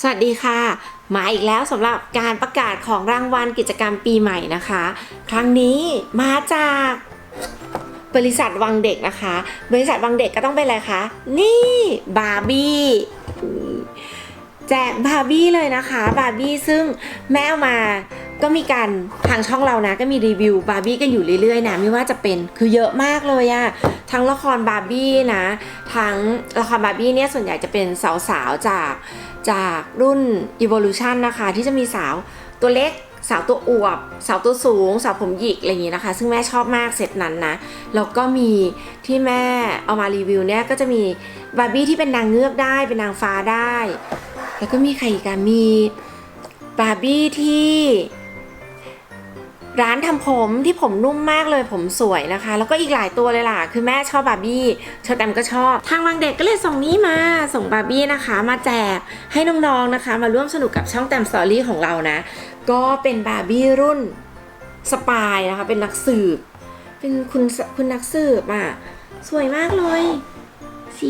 สวัสดีค่ะ มาอีกแล้วสำหรับการประกาศของรางวัลกิจกรรมปีใหม่นะคะ ครั้งนี้มาจากบริษัทวังเด็กนะคะ บริษัทวังเด็กก็ต้องเป็นอะไรคะ นี่บาร์บี้แจกบาร์บี้เลยนะคะ บาร์บี้ซึ่งแม่เอามา ก็มีการทางช่องเรานะ ก็มีรีวิวบาร์บี้กันอยู่เรื่อยๆนะไม่ว่าจะเป็นคือเยอะมากเลยอะทั้งละครบาร์บี้นะ ทั้งละครบาร์บี้เนี่ยส่วนใหญ่จะเป็นสาวๆจากจากรุ่น Evolution นะคะ ที่จะมีสาวตัวเล็กสาวตัวอวบ สาวตัวสูง สาวผมหยิกอะไรอย่างนี้นะคะ ซึ่งแม่ชอบมากเซตนั้นนะ แล้วก็มีที่แม่เอามารีวิวเนี่ยก็จะมีบาร์บี้ที่เป็นนางเงือกได้เป็นนางฟ้าได้ แล้วก็มีใครอีกมีบาร์บี้ที่ ร้านทำผมที่ผมนุ่มมากเลยผมสวยนะคะ แล้วก็อีกหลายตัวเลยล่ะ คือแม่ชอบบาร์บี้เชอแตมก็ชอบ ทางวังเด็กก็เลยส่งนี้มาส่งบาร์บี้นะคะ มาแจกให้น้องๆนะคะ มาร่วมสนุกกับช่องแตมสตอรี่ของเรานะ ก็เป็นบาร์บี้รุ่นสปายนะคะ เป็นนักสืบ เป็นคุณคุณนักสืบอะสวยมากเลยสิ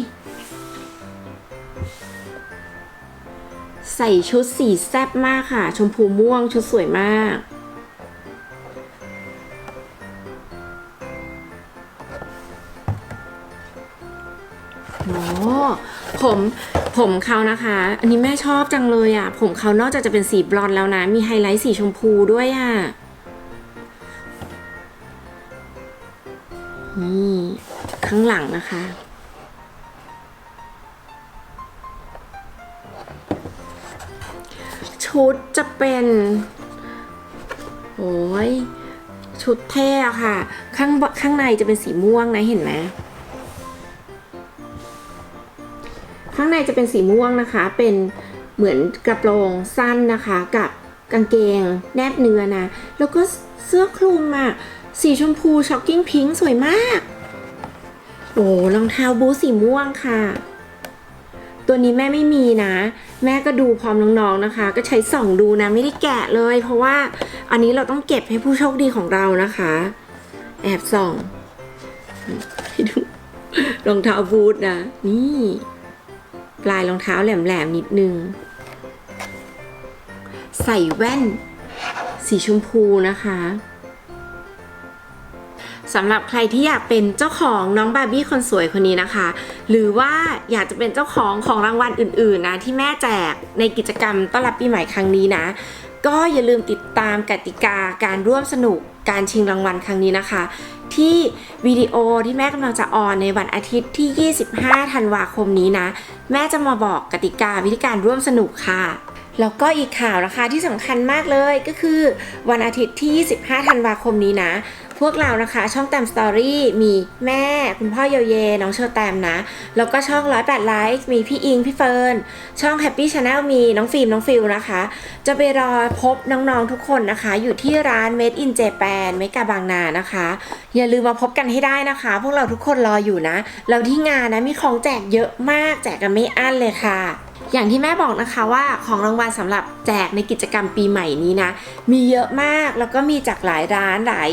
ใส่ชุดสีแซ่บมากค่ะ ชมพูม่วงชุดสวยมาก โอ้ผมผมเขานะคะ อันนี้แม่ชอบจังเลยอะ ผมเขานอกจากจะเป็นสีบลอนด์แล้วนะ มีไฮไลท์สีชมพูด้วยอะนี่ข้างหลังนะคะ ชุดจะเป็นโอ้ยชุดเท่ค่ะ ข้างข้างในจะเป็นสีม่วงนะเห็นไหม ข้างในจะเป็นสีม่วงนะคะ เป็นเหมือนกระโปรงสั้นนะคะ กับกางเกงแนบเนื้อนะ แล้วก็เสื้อคลุมอะสีชมพูช็อกกิ้งพิงค์สวยมาก โอ้รองเท้าบูทสีม่วงค่ะ ตัวนี้แม่ไม่มีนะ แม่ก็ดูพร้อมน้องๆนะคะ ก็ใช้ส่องดูนะ ไม่ได้แกะเลย เพราะว่าอันนี้เราต้องเก็บให้ผู้โชคดีของเรานะคะ แอบส่องให้ดูรองเท้าบูทนะ นี่ ลายรองเท้าแหลมๆนิดนึง ใส่แว่น สีชมพูนะคะสำหรับใครที่อยากเป็นเจ้าของน้องบาร์บี้คนสวยคนนี้นะคะ หรือว่าอยากจะเป็นเจ้าของของรางวัลอื่นๆนะที่แม่แจกในกิจกรรมต้อนรับปีใหม่ครั้งนี้นะ ก็อย่าลืมติดตามกติกาการร่วมสนุกการชิงรางวัลครั้งนี้นะคะ ที่วิดีโอที่แม่กำลังจะออนในวันอาทิตย์ที่ 25 ธันวาคมนี้นะ แม่จะมาบอกกติกาวิธีการร่วมสนุกค่ะ แล้วก็อีกข่าวนะคะที่สำคัญมากเลยก็คือ วันอาทิตย์ที่ 25 ธันวาคมนี้นะ พวกเรานะคะ ช่องแตมสตอรี่มีแม่ คุณพ่อโยเย น้องเชอร์แตมนะ แล้วก็ช่อง108ไลค์มีพี่อิง พี่เฟิร์น ช่อง Happy Channel มีน้องฟิล์ม น้องฟิลนะคะ จะไปรอพบน้องๆทุกคนนะคะ อยู่ที่ร้าน Made in Japan เมกาบางนานะคะ อย่าลืมมาพบกันให้ได้นะคะ พวกเราทุกคนรออยู่นะแล้วที่งานนะมีของแจกเยอะมากแจกกันไม่อั้นเลยค่ะอย่างที่แม่บอกนะคะว่าของรางวัลสำหรับแจกในกิจกรรมปีใหม่นี้นะ มีเยอะมากแล้วก็มีจากหลายร้านหลาย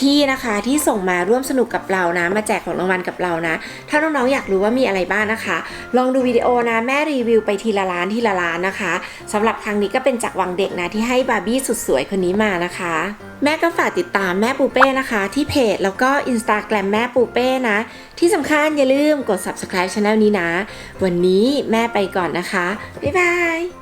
ที่นะคะที่ส่งมาร่วมสนุกกับเรานะ มาแจกของรางวัลกับเรานะ ถ้าน้องๆอยากรู้ว่ามีอะไรบ้างนะคะ ลองดูวิดีโอนะแม่รีวิวไปทีละร้านทีละร้านนะคะสำหรับครั้งนี้ก็เป็นจากวังเด็กนะที่ให้บาร์บี้สุดสวยคนนี้มานะคะ แม่ก็ฝากติดตามแม่ปูเป้นะคะ ที่เพจแล้วก็อินสตาแกรมแม่ปูเป้นะ ที่สำคัญอย่าลืมกด subscribe channel นี้นะ วันนี้แม่ไปก่อนนะคะบ๊ายบาย